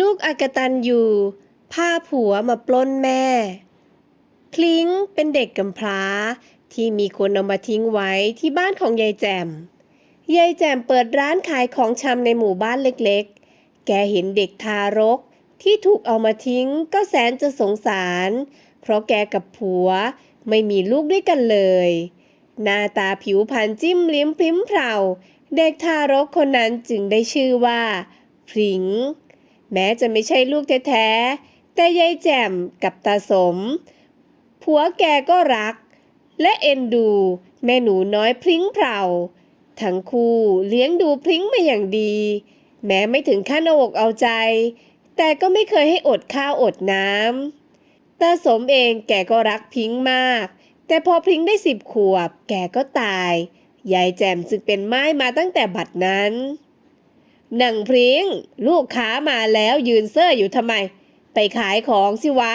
ลูกอากตันอยู่พาผัวมาปล้นแม่ คลิ้งเป็นเด็กกำพร้า ที่มีคนเอามาทิ้งไว้ที่บ้านของยายแจมยายแจมเปิดร้านขายของชำในหมู่บ้านเล็กๆ แกเห็นเด็กทารกที่ถูกเอามาทิ้งก็แสนจะสงสาร เพราะแกกับผัวไม่มีลูกด้วยกันเลย หน้าตาผิวพรรณจิ้มลิ้มพริ้มเพราเด็กทารกคนนั้นจึงได้ชื่อว่าพริง้ง แม้จะไม่ใช่ลูกแท้ๆ แต่ยายแจ่มกับตาสม ผัวแกก็รัก และเอ็นดู แม่หนูน้อยพริ้งเพราทั้งคู่เลี้ยงดูพริ้งมาอย่างดี แม้ไม่ถึงขั้นเอาอกเอาใจ แต่ก็ไม่เคยให้อดข้าวอดน้ำตาสมเองแกก็รักพริ้งมาก แต่พอพริ้งได้สิบขวบ แกก็ตายยายแจ่มจึงเป็นไม้มาตั้งแต่บัดนั้น หนังพริ้ง ลูกค้ามาแล้วยืนเซ่ออยู่ทำไม ไปขายของสิวะ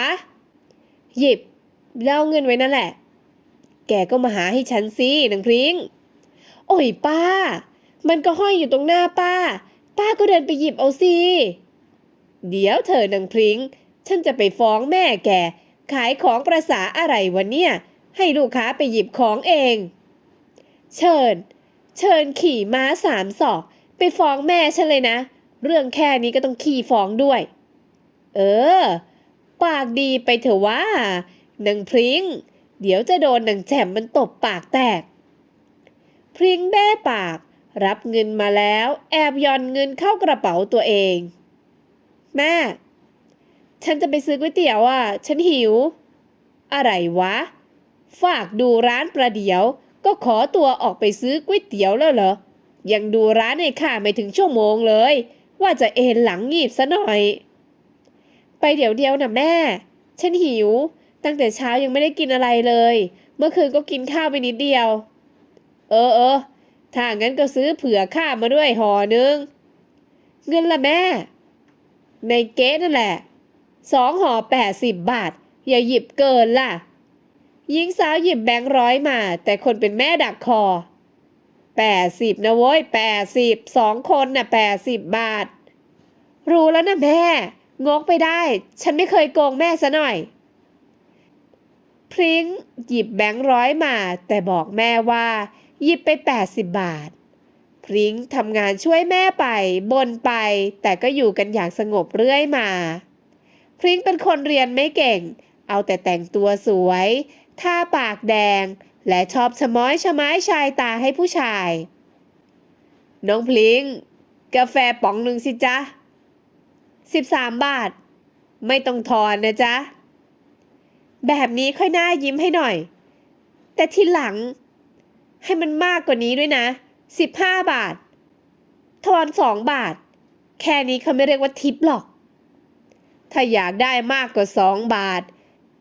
หยิบแล้วเอาเงินไว้นั่นแหละ แกก็มาหาให้ฉันสิหนังพริ้ง โอ้ยป้า มันก็ห้อยอยู่ตรงหน้าป้า ป้าก็เดินไปหยิบเอาสิเดี๋ยวเธอหนังพริ้ง ฉันจะไปฟ้องแม่แก ขายของประษาอะไรวะเนี่ย ให้ลูกค้าไปหยิบของเอง เชิญ เชิญขี่ม้าสามศอก ไปฟ้องแม่ฉันเลยนะ เรื่องแค่นี้ก็ต้องขี่ฟ้องด้วย เออ ปากดีไปเถอะว่านังพริง้ง เดี๋ยวจะโดนนางแจมมันตบปากแตก พริ้งแบ้ปาก รับเงินมาแล้ว แอบย่อนเงินเข้ากระเป๋าตัวเอง แม่ ฉันจะไปซื้อก๋วยเตี๋ยวอะ ฉันหิว อะไรวะ ฝากดูร้านประเดี๋ยว ก็ขอตัวออกไปซื้อก๋วยเตี๋ยวแล้วเหรอ ยังดูร้านในข้าไม่ถึงชั่วโมงเลย ว่าจะเอนหลังงีบซะหน่อย ไปเดี๋ยวเดียวนะแม่ ฉันหิว ตั้งแต่เช้ายังไม่ได้กินอะไรเลย เมื่อคืนก็กินข้าวไปนิดเดียว เออเออถ้างั้นก็ซื้อเผื่อข้ามาด้วยห่อนึง เงินละแม่ ในเก๊นั่นแหละสองห่อแปดสิบบาท อย่าหยิบเกินล่ะหญิงสาวหยิบแบงค์ร้อยมา แต่คนเป็นแม่ดักคอ แปดสิบนะโว้ยแปดสิบสองคนน่ะแปดสิบบาท รู้แล้วนะแม่ งกไปได้ ฉันไม่เคยโกงแม่ซะหน่อย พริ้งหยิบแบงค์ร้อยมา แต่บอกแม่ว่า หยิบไปแปดสิบบาท พริ้งทำงานช่วยแม่ไปบนไป แต่ก็อยู่กันอย่างสงบเรื่อยมา พริ้งเป็นคนเรียนไม่เก่ง เอาแต่แต่งตัวสวยทาปากแดง และชอบชะม้อยชะไม้ชายตาให้ผู้ชาย น้องพลิง กาแฟป๋องหนึ่งสิจ๊ะสิบสามบาท ไม่ต้องทอนนะจ๊ะ แบบนี้ค่อยหน่ายิ้มให้หน่อย แต่ทีหลัง ให้มันมากกว่านี้ด้วยนะสิบห้าบาท ทอนสองบาท แค่นี้เขาไม่เรียกว่าทิปหรอก ถ้าอยากได้มากกว่าสองบาท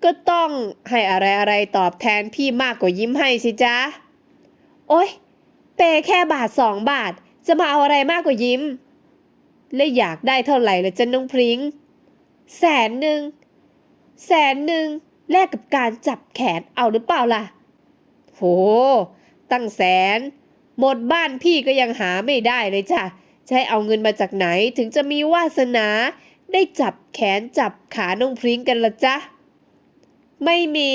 ก็ต้องให้อะไรอะไรๆตอบแทนพี่มากกว่ายิ้มให้สิจ๊ะ โอ๊ย เปแค่บาทสองบาท จะมาเอาอะไรมากกว่ายิ้ม และอยากได้เท่าไหร่ละจ๊ะน้องพริง้ง แสนหนึ่ง แสนหนึ่งแลกกับการจับแขนเอาหรือเปล่าล่ะ โห ตั้งแสน หมดบ้านพี่ก็ยังหาไม่ได้เลยจ้ะจะให้เอาเงินมาจากไหนถึงจะมีวาสนา ได้จับแขนจับขาน้องพริ้งกันละจ๊ะ ไม่มี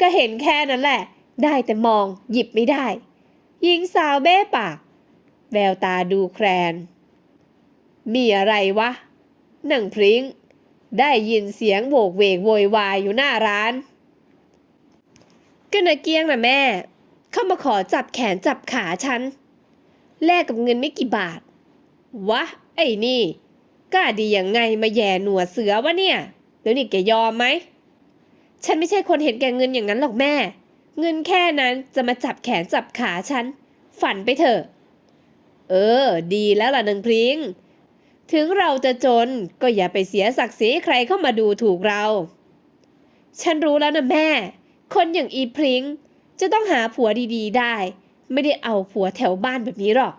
ก็เห็นแค่นั้นแหละ ได้แต่มองหยิบไม่ได้ หญิงสาวเบ้ปาก แววตาดูแครนมีอะไรวะ หนังพริ้ง ได้ยินเสียงโบกเวกโวยวายอยู่หน้าร้าน ก็นาเกียงนะแม่ เข้ามาขอจับแขนจับขาฉัน แลกกับเงินไม่กี่บาท วะ ไอ้นี่กล้าดียังไงมาแย่หนวดเสือวะเนี่ย แล้วนี่แกยอมไหม ฉันไม่ใช่คนเห็นแก่เงินอย่างนั้นหรอกแม่ เงินแค่นั้นจะมาจับแขนจับขาฉัน ฝันไปเถอะ เออ ดีแล้วล่ะนางพริง้งถึงเราจะจนก็อย่าไปเสียศักดิ์ศรีใครเข้ามาดูถูกเรา ฉันรู้แล้วนะแม่ คนอย่างอีพริง้งจะต้องหาผัวดีๆได้ ไม่ได้เอาผัวแถวบ้านแบบนี้หรอก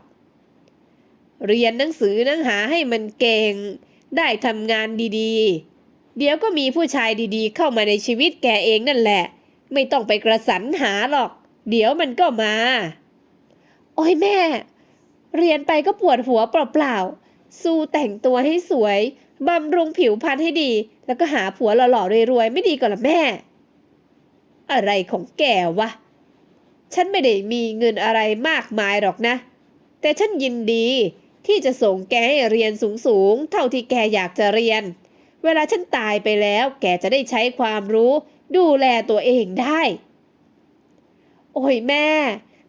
เรียนหนังสือนังหาให้มันเก่ง ได้ทำงานดีๆ เดี๋ยวก็มีผู้ชายดีๆ เข้ามาในชีวิตแกเองนั่นแหละ ไม่ต้องไปกระสันหาหรอก เดี๋ยวมันก็มา โอ้ยแม่ เรียนไปก็ปวดหัวเปล่าๆ สู้แต่งตัวให้สวย บำรุงผิวพรรณให้ดี แล้วก็หาผัวหล่อๆรวยๆ ไม่ดีก่อนละแม่ อะไรของแกวะ ฉันไม่ได้มีเงินอะไรมากมายหรอกนะ แต่ฉันยินดีที่จะส่งแกให้เรียนสูงๆ เท่าที่แกอยากจะเรียน เวลาฉันตายไปแล้ว แกจะได้ใช้ความรู้ ดูแลตัวเองได้ โอ้ยแม่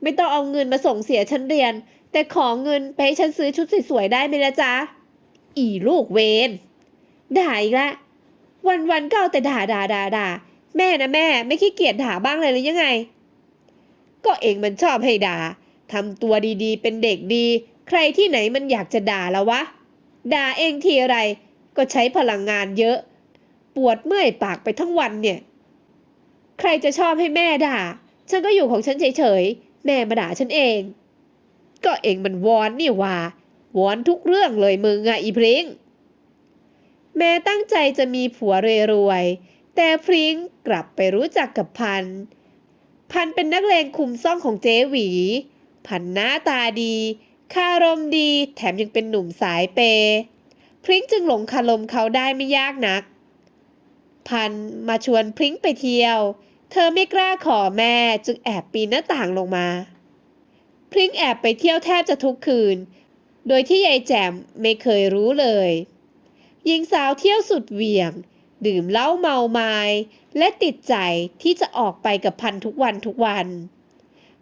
ไม่ต้องเอาเงินมาส่งเสียฉันเรียน แต่ขอเงินไปให้ฉันซื้อชุดสวยๆได้ไหมละจ๊ะ อีลูกเวนด่าอีกละ วันๆก็เอาแต่ด่าด่าด่าด่าแม่นะแม่ ไม่ขี้เกียจด่าบ้างเลยหรือยังไง ก็เองมันชอบให้ด่าทำตัวดีๆ เป็นเด็กดี ใครที่ไหนมันอยากจะด่าแล้ววะ ด่าเองทีอะไร ก็ใช้พลังงานเยอะ ปวดเมื่อยปากไปทั้งวันเนี่ย ใครจะชอบให้แม่ด่า ฉันก็อยู่ของฉันเฉยๆ แม่มาด่าฉันเอง ก็เองมันวอนนี่ว่าวอนทุกเรื่องเลยมึงอะอีพริ้งแม่ตั้งใจจะมีผัวรวยๆ แต่พริ้งกลับไปรู้จักกับพัน พันเป็นนักเลงคุมซ่องของเจหวี พันหน้าตาดี คารมดี แถมยังเป็นหนุ่มสายเป พริ้งจึงหลงคารมเขาได้ไม่ยากนัก พันมาชวนพริ้งไปเที่ยว เธอไม่กล้าขอแม่จึงแอบปีนหน้าต่างลงมา พริ้งแอบไปเที่ยวแทบจะทุกคืน โดยที่ยายแจ่มไม่เคยรู้เลยหญิงสาวเที่ยวสุดเหวี่ยง ดื่มเหล้าเมาไม้และติดใจที่จะออกไปกับพันทุกวันทุกวัน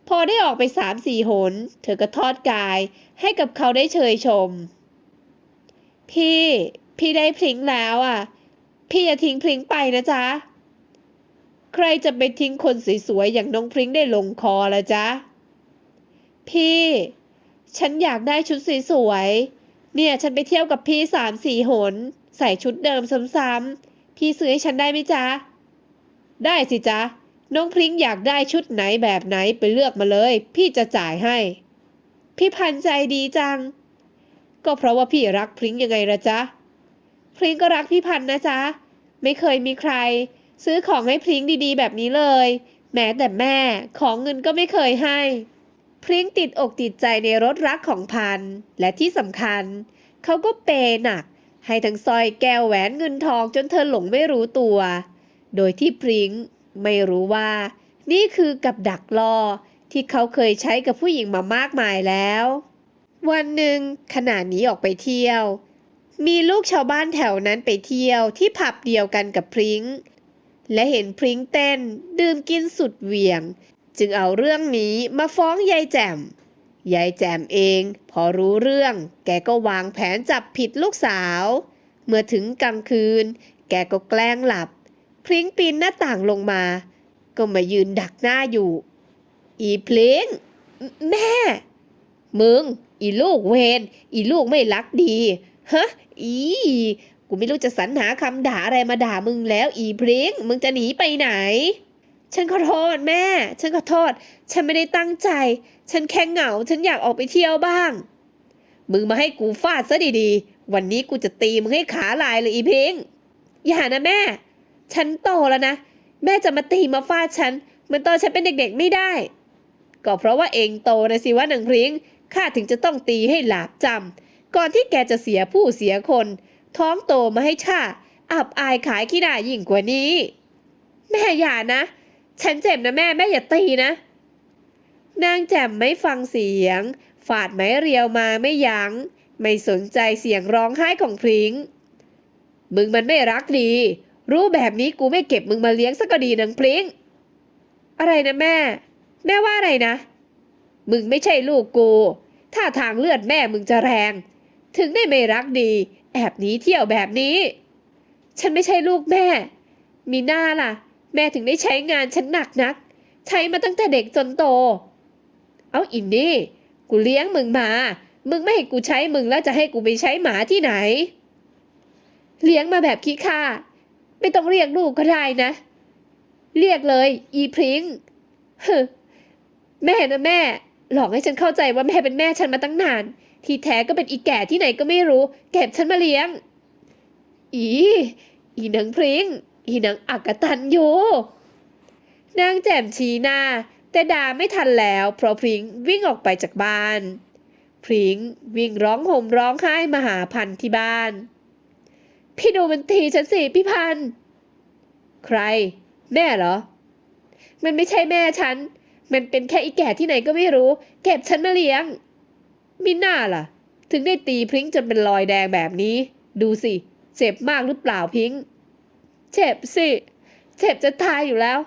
พอได้ออกไปสามสี่หน เธอก็ทอดกายให้กับเขาได้เชยชม พี่ พี่ได้พริ้งแล้วอะ พี่อย่าทิ้งพริ้งไปนะจ๊ะ ใครจะไปทิ้งคนสวยๆอย่างน้องพริ้งได้ลงคอละจ๊ะ พี่ ฉันอยากได้ชุดสวยๆ เนี่ยฉันไปเที่ยวกับพี่สามสี่หน ใส่ชุดเดิมซ้ำๆ พี่ซื้อให้ฉันได้ไหมจ๊ะ ได้สิจ๊ะ น้องพริ้งอยากได้ชุดไหนแบบไหนไปเลือกมาเลย พี่จะจ่ายให้ พี่พันใจดีจัง ก็เพราะว่าพี่รักพริ้งยังไงละจ๊ะพริ้งก็รักพี่พันนะจ๊ะ ไม่เคยมีใคร ซื้อของให้พริ้งดีๆ แบบนี้เลย แม้แต่แม่ของเงินก็ไม่เคยให้ พริ้งติดอกติดใจในรถรักของพัน และที่สำคัญ เขาก็เปย์หนัก ให้ทั้งสร้อยแก้วแหวนเงินทองจนเธอหลงไม่รู้ตัว โดยที่พริ้งไม่รู้ว่า นี่คือกับดักล่อที่เขาเคยใช้กับผู้หญิงมามากมายแล้ว วันหนึ่งขณะนี้ออกไปเที่ยว มีลูกชาวบ้านแถวนั้นไปเที่ยวที่ผับเดียวกันกับพริ้ง และเห็นพริ้งเต้น ดื่มกินสุดเหวี่ยง จึงเอาเรื่องนี้มาฟ้องยายแจ่มยายแจ่มเอง พอรู้เรื่อง แกก็วางแผนจับผิดลูกสาว เมื่อถึงกลางคืน แกก็แกล้งหลับ พริ้งปีนหน้าต่างลงมา ก็มายืนดักหน้าอยู่ อีพลิงแม่ มึง อีลูกเวนอีลูกไม่รักดี ฮะ อีกูไม่รู้จะสรรหาคำด่าอะไรมาด่ามึงแล้ว อีพริ้งมึงจะหนีไปไหน ฉันขอโทษแม่ ฉันขอโทษ ฉันไม่ได้ตั้งใจ ฉันแค่เหงา ฉันอยากออกไปเที่ยวบ้าง มึงมาให้กูฟาดซะดีๆ วันนี้กูจะตีมึงให้ขาลายเลยอีพิงอย่านะแม่ ฉันโตแล้วนะ แม่จะมาตีมาฟาดฉันเหมือนตอนฉันเป็นเด็กๆไม่ได้ ก็เพราะว่าเองโตนะสิว่าหนังพริ้ง ข้าถึงจะต้องตีให้หลาบจำก่อนที่แกจะเสียผู้เสียคน ท้องโตมาให้ข้าอับอายขายขี้หน้ายิ่งกว่านี้ แม่อย่านะ ฉันเจ็บนะแม่แม่อย่าตีนะ นางแจ่มไม่ฟังเสียง ฝาดไม้เรียวมาไม่ยัง้ง ไม่สนใจเสียงร้องไห้ของพริง้งมึงมันไม่รักดี รู้แบบนี้กูไม่เก็บมึงมาเลี้ยงสักก็ดีนางพริง้ง อะไรนะแม่ แม่ว่าอะไรนะ มึงไม่ใช่ลูกกู ถ้าทางเลือดแม่มึงจะแรง ถึงได้ไม่รักดี แอบหนีเที่ยวแบบนี้ ฉันไม่ใช่ลูกแม่ มีหน้าล่ะ แม่ถึงได้ใช้งานฉันหนักนัก ใช้มาตั้งแต่เด็กจนโต เอาอินนี่ กูเลี้ยงมึงมา มึงไม่ให้กูใช้มึงแล้วจะให้กูไปใช้หมาที่ไหน เลี้ยงมาแบบขี้ข้าไม่ต้องเรียกลูกก็ได้นะ เรียกเลย อีพริง้งฮึแม่นะแม่ หลอกให้ฉันเข้าใจว่าแม่เป็นแม่ฉันมาตั้งนาน ที่แท้ก็เป็นอีแก่ที่ไหนก็ไม่รู้ เก็บฉันมาเลี้ยง อี อีนางพริง้งอีนางอักตันอยู่นางแจ่มชี้หน้า แต่ดาไม่ทันแล้ว เพราะพริ้งวิ่งออกไปจากบ้าน พริ้งวิ่งร้องห่มร้องไห้มาหาพันธ์ที่บ้าน พี่ดูมันทีฉันสิพี่พันธ์ใคร แม่เหรอ มันไม่ใช่แม่ฉัน มันเป็นแค่อีแก่ที่ไหนก็ไม่รู้ เก็บฉันมาเลี้ยง มิน่าล่ะ ถึงได้ตีพริ้งจนเป็นรอยแดงแบบนี้ ดูสิ เจ็บมากหรือเปล่าพริ้ง เจ็บสิ เจ็บจะตายอยู่แล้ว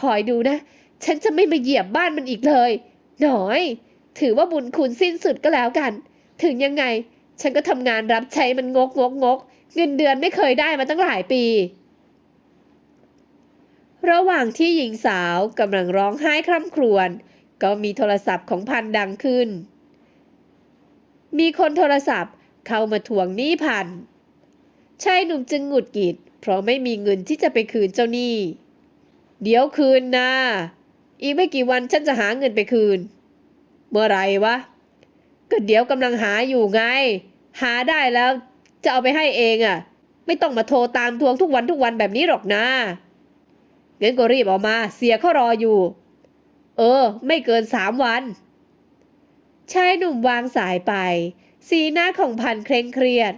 คอยดูนะ ฉันจะไม่มาเหยียบบ้านมันอีกเลย หน่อย ถือว่าบุญคุณสิ้นสุดก็แล้วกัน ถึงยังไง ฉันก็ทำงานรับใช้มันงกงกงก เงินเดือนไม่เคยได้มาตั้งหลายปี ระหว่างที่หญิงสาวกำลังร้องไห้คร่ำครวญก็มีโทรศัพท์ของพันดังขึ้น มีคนโทรศัพท์เข้ามาทวงหนี้พันชายหนุ่มจึงหงุดหงิด เพราะไม่มีเงินที่จะไปคืนเจ้าหนี้ เดี๋ยวคืนนะ อีกไม่กี่วันฉันจะหาเงินไปคืน เมื่อไรวะ ก็เดี๋ยวกำลังหาอยู่ไง หาได้แล้วจะเอาไปให้เองอะ่ะ ไม่ต้องมาโทรตามทวงทุกวันทุกวันแบบนี้หรอกนะ งั้นก็รีบออกมา เสียเขารออยู่ เออ ไม่เกินสามวัน ชายหนุ่มวางสายไป สีหน้าของพันเคร่งเครียด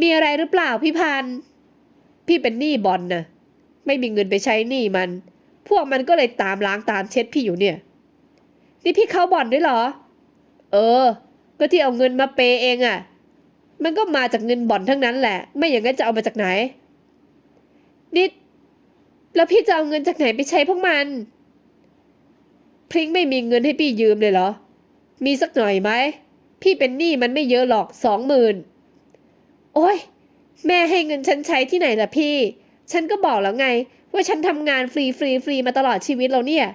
มีอะไรหรือเปล่าพี่พัน พี่เป็นหนี้บอลนะไม่มีเงินไปใช้หนี้มัน พวกมันก็เลยตามล้างตามเช็ดพี่อยู่เนี่ย นี่พี่เข้าบ่อนด้วยเหรอ เออ ก็ที่เอาเงินมาเปย์เองอะ่ะ มันก็มาจากเงินบ่อนทั้งนั้นแหละ ไม่อย่างนั้นจะเอามาจากไหน นี่ แล้วพี่จะเอาเงินจากไหนไปใช้พวกมัน พริ้งไม่มีเงินให้พี่ยืมเลยเหรอ มีสักหน่อยไหม พี่เป็นหนี้มันไม่เยอะหรอกสองหมื่นโอ้ย แม่ให้เงินฉันใช้ที่ไหนล่ะพี่ ฉันก็บอกแล้วไง ว่าฉันทำงานฟรีฟรีฟรีมาตลอดชีวิตแล้วเนี่ย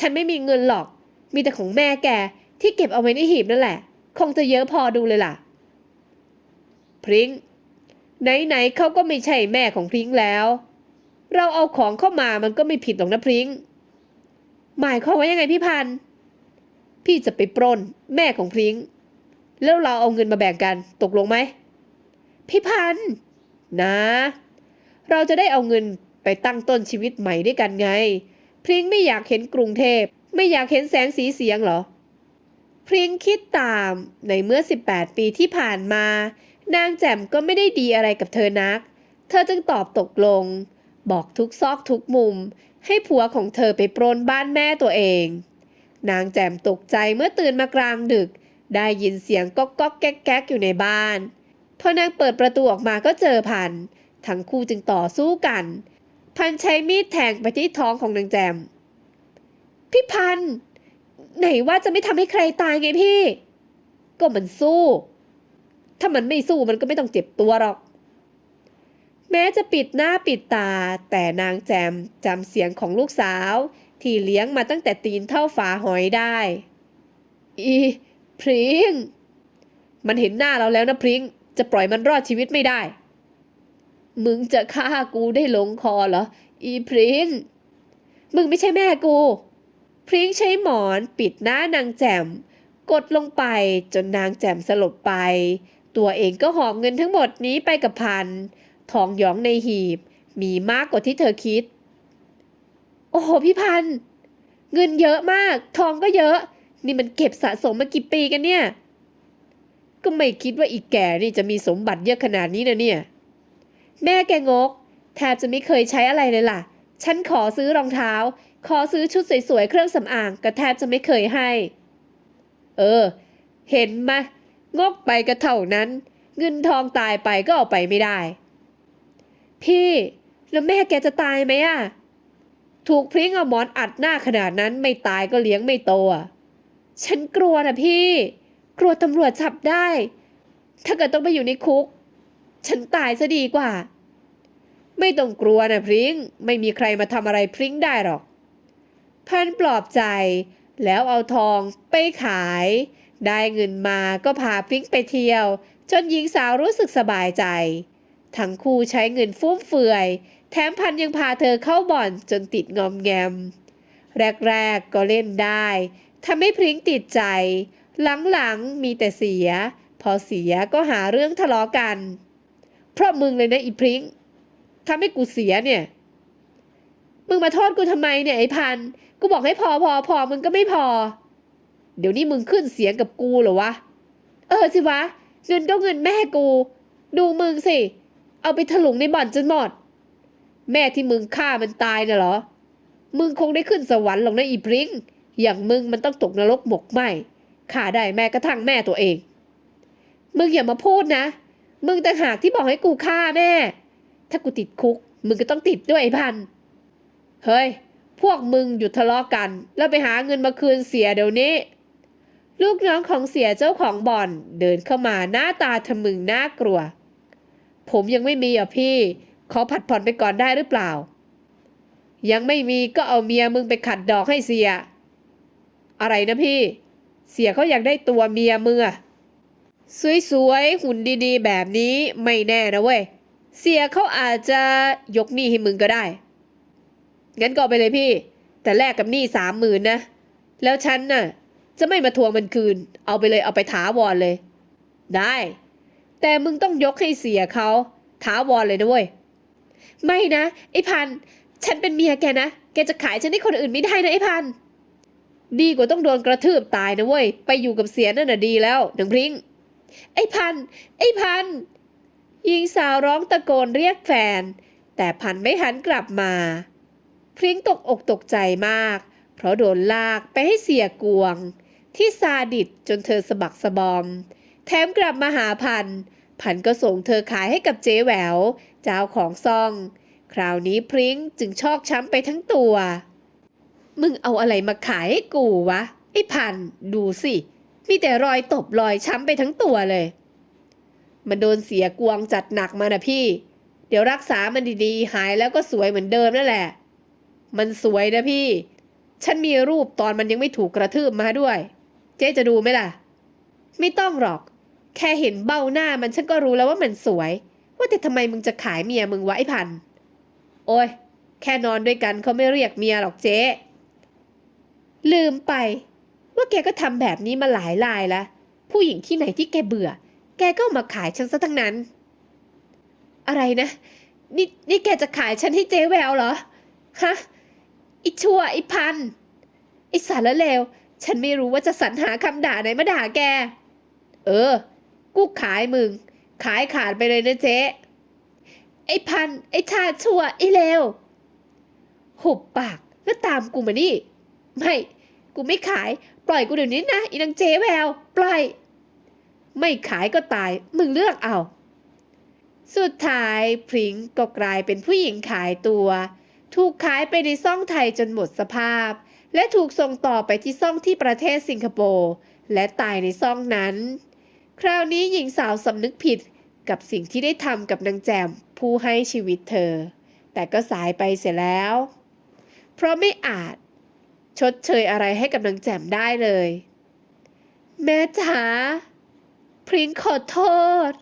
ฉันไม่มีเงินหรอก มีแต่ของแม่แกที่เก็บเอาไว้ในหีบนั่นแหละ คงจะเยอะพอดูเลยล่ะ พริ้งไหนๆเขาก็ไม่ใช่แม่ของพริ้งแล้ว เราเอาของเข้ามามันก็ไม่ผิดหรอกนะพริ้ง หมายความว่ายังไงพี่พันธ์พี่จะไปปล้นแม่ของพริ้ง แล้วเราเอาเงินมาแบ่งกันตกลงไหม พี่พันธ์นะ เราจะได้เอาเงินไปตั้งต้นชีวิตใหม่ด้วยกันไง พริ้งไม่อยากเห็นกรุงเทพ ไม่อยากเห็นแสงสีเสียงเหรอ พริ้งคิดตามในเมื่อ 18 ปีที่ผ่านมา นางแจ่มก็ไม่ได้ดีอะไรกับเธอนัก เธอจึงตอบตกลง บอกทุกซอกทุกมุม ให้ผัวของเธอไปปรนบ้านแม่ตัวเอง นางแจ่มตกใจเมื่อตื่นมากลางดึก ได้ยินเสียงก๊อกก๊อกแก๊กแก๊กอยู่ในบ้าน พอนางเปิดประตูออกมาก็เจอพัน ทั้งคู่จึงต่อสู้กัน พันใช้มีดแทงไปที่ท้องของนางแจม พี่พัน ไหนว่าจะไม่ทำให้ใครตายไงพี่ ก็มันสู้ ถ้ามันไม่สู้มันก็ไม่ต้องเจ็บตัวหรอก แม้จะปิดหน้าปิดตา แต่นางแจมจำเสียงของลูกสาว ที่เลี้ยงมาตั้งแต่ตีนเท่าฝาหอยได้ อีพริง้งมันเห็นหน้าเราแล้วนะพริง้งจะปล่อยมันรอดชีวิตไม่ได้ มึงจะฆ่ากูได้ลงคอเหรอ อีพริง้งมึงไม่ใช่แม่กู พริ้งใช้หมอนปิดหน้านางแจมกดลงไปจนนางแจมสลบไป ตัวเองก็หอบเงินทั้งหมดนี้ไปกับพัน ทองหยองในหีบ มีมากกว่าที่เธอคิด โอ้โหพี่พันธ์เงินเยอะมาก ทองก็เยอะ นี่มันเก็บสะสมมากี่ปีกันเนี่ย ก็ไม่คิดว่าอีกแก่นี่จะมีสมบัติเยอะขนาดนี้นะเนี่ย แม่แกงก แทบจะไม่เคยใช้อะไรเลยล่ะ ฉันขอซื้อรองเท้า ขอซื้อชุดสวยๆ เครื่องสำอางก็แทบจะไม่เคยให้ เออ เห็นมะงกไปก็เท่านั้น เงินทองตายไปก็เอาไปไม่ได้ พี่ แล้วแม่แกจะตายไหมอะถูกพริ้งเอาหมอนอัดหน้าขนาดนั้นไม่ตายก็เลี้ยงไม่โตอะฉันกลัวนะพี่ กลัวตำรวจจับได้ ถ้าเกิดต้องไปอยู่ในคุก ฉันตายซะดีกว่า ไม่ต้องกลัวนะพริ้ง ไม่มีใครมาทำอะไรพริ้งได้หรอก พันปลอบใจ แล้วเอาทองไปขาย ได้เงินมาก็พาพริ้งไปเที่ยว จนหญิงสาวรู้สึกสบายใจ ทั้งคู่ใช้เงินฟุ่มเฟือย แถมพันยังพาเธอเข้าบ่อนจนติดงอมแงม แรกๆก็เล่นได้ทำให้พริ้งติดใจ หลังๆมีแต่เสีย พอเสียก็หาเรื่องทะเลาะกัน เพราะมึงเลยนะอีพริ้งทำให้กูเสียเนี่ย มึงมาโทษกูทำไมเนี่ยไอ้พัน กูบอกให้พอพอพอมึงก็ไม่พอ เดี๋ยวนี้มึงขึ้นเสียงกับกูเหรอวะ เออสิวะ เงินก็เงินแม่กู ดูมึงสิ เอาไปถลุงในบ่อนจนหมด แม่ที่มึงฆ่ามันตายน่ะเหรอ มึงคงได้ขึ้นสวรรค์หรอกนะอีพริ้งอย่างมึงมันต้องตกนรกหมกไหมฆ่าได้แม่กระทั่งแม่ตัวเอง มึงอย่ามาพูดนะ มึงต่างหากที่บอกให้กูฆ่าแม่ ถ้ากูติดคุก มึงก็ต้องติดด้วยไอ้พัน เฮ้ย พวกมึงหยุดทะเลาะกัน แล้วไปหาเงินมาคืนเสียเดี๋ยวนี้ ลูกน้องของเสียเจ้าของบ่อน เดินเข้ามาหน้าตาทะมึงน่ากลัว ผมยังไม่มีอะพี่ ขอผัดผ่อนไปก่อนได้หรือเปล่า ยังไม่มีก็เอาเมียมึงไปขัดดอกให้เสีย อะไรนะพี่ เสียเขาอยากได้ตัวเมียมึงอะสวยๆ หุ่นดีๆ แบบนี้ไม่แน่นะเว้ย เสียเขาอาจจะยกหนี้ให้มึงก็ได้ งั้นก็ไปเลยพี่ แต่แลกกับหนี้สามหมื่นนะ แล้วฉันน่ะ จะไม่มาทวงมันคืน เอาไปเลยเอาไปถาวรเลย ได้ แต่มึงต้องยกให้เสียเขาถาวรเลยนะเว้ย ไม่นะไอ้พัน ฉันเป็นเมียแกนะ แกจะขายฉันให้คนอื่นไม่ได้นะไอ้พัน ดีกว่าต้องโดนกระทืบตายนะเว้ย ไปอยู่กับเสียนั่นน่ะดีแล้วหนังพริ้ง ไอ้พัน ไอ้พันหญิงสาวร้องตะโกนเรียกแฟน แต่พันไม่หันกลับมา พริ้งตกอกตกใจมาก เพราะโดนลากไปให้เสียกวง ที่ซาดิสจนเธอสะบักสะบอม แถมกลับมาหาพัน พันก็ส่งเธอขายให้กับเจ๊แหวว เจ้าของซอง คราวนี้พริ้งจึงชอกช้ำไปทั้งตัว มึงเอาอะไรมาขายให้กูวะ ไอ้พัน ดูสิ มีแต่รอยตบรอยช้ำไปทั้งตัวเลย มันโดนเสียกวงจัดหนักมานะพี่ เดี๋ยวรักษามันดีๆ หายแล้วก็สวยเหมือนเดิมนั่นแหละ มันสวยนะพี่ ฉันมีรูปตอนมันยังไม่ถูกกระทืบมาด้วย เจ๊จะดูไหมล่ะไม่ต้องหรอก แค่เห็นเบ้าหน้ามันฉันก็รู้แล้วว่ามันสวย ว่าแต่ทำไมมึงจะขายเมียมึงวะไอ้พัน โอ้ย แค่นอนด้วยกันเขาไม่เรียกเมียหรอกเจ๊ ลืมไป ว่าแกก็ทำแบบนี้มาหลายรายแล้วผู้หญิงที่ไหนที่แกเบื่อ แกก็มาขายฉันซะทั้งนั้น อะไรนะ นี่นี่แกจะขายฉันให้เจ๊แววเหรอ ฮะไอิชั่วไอพันไอสารเลว ฉันไม่รู้ว่าจะสรรหาคำด่าไหนมาด่าแก เออ กูขายมึง ขายขาดไปเลยนะเจ๊ไอพัน ไอชาชั่วไอเลวหุบปากแล้วตามกูมานี่ ไม่ กูไม่ขาย ปล่อยกูเดี๋ยวนี้นะอีนางเจ๊แวว ปล่อย ไม่ขายก็ตาย มึงเลือกเอา สุดท้ายพริ้งก็กลายเป็นผู้หญิงขายตัว ถูกขายไปในซ่องไทยจนหมดสภาพ และถูกส่งต่อไปที่ซ่องที่ประเทศสิงคโปร์ และตายในซ่องนั้น คราวนี้หญิงสาวสำนึกผิดกับสิ่งที่ได้ทำกับนางแจมผู้ให้ชีวิตเธอ แต่ก็สายไปเสียแล้ว เพราะไม่อาจ ชดเชยอะไรให้กับนางแจมได้เลย แม่จ๋าพริ้งขอโทษ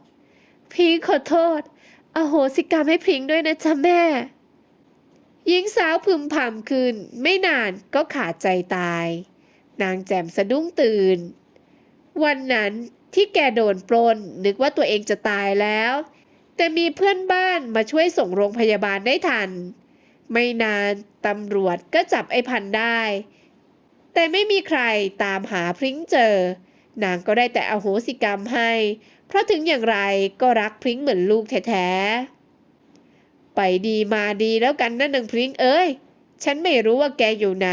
พริ้งขอโทษ อโหสิกรรมให้พริ้งด้วยนะจ๊ะแม่ หญิงสาวพึมพำคืนไม่นานก็ขาดใจตาย นางแจ่มสะดุ้งตื่น วันนั้น ที่แกโดนปลนนึกว่าตัวเองจะตายแล้ว แต่มีเพื่อนบ้านมาช่วยส่งโรงพยาบาลได้ทัน ไม่นานตำรวจก็จับไอ้พันได้ แต่ไม่มีใครตามหาพริ้งเจอ นางก็ได้แต่อโหสิกรรมให้ เพราะถึงอย่างไรก็รักพริ้งเหมือนลูกแท้ๆ ไปดีมาดีแล้วกันนะนางพริ้งเอ้ย ฉันไม่รู้ว่าแกอยู่ไหน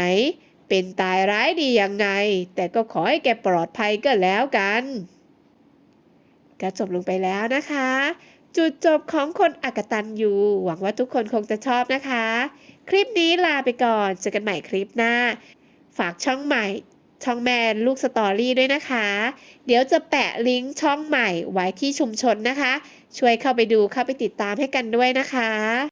เป็นตายร้ายดียังไง แต่ก็ขอให้แกปลอดภัยก็แล้วกัน ก็จบลงไปแล้วนะคะ จุดจบของคนอักตันยูหวังว่าทุกคนคงจะชอบนะคะ คลิปนี้ลาไปก่อนเจอกันใหม่คลิปหน้า ฝากช่องใหม่ช่องแมนลูกสตอรี่ด้วยนะคะ เดี๋ยวจะแปะลิงก์ช่องใหม่ไว้ที่ชุมชนนะคะ ช่วยเข้าไปดูเข้าไปติดตามให้กันด้วยนะคะ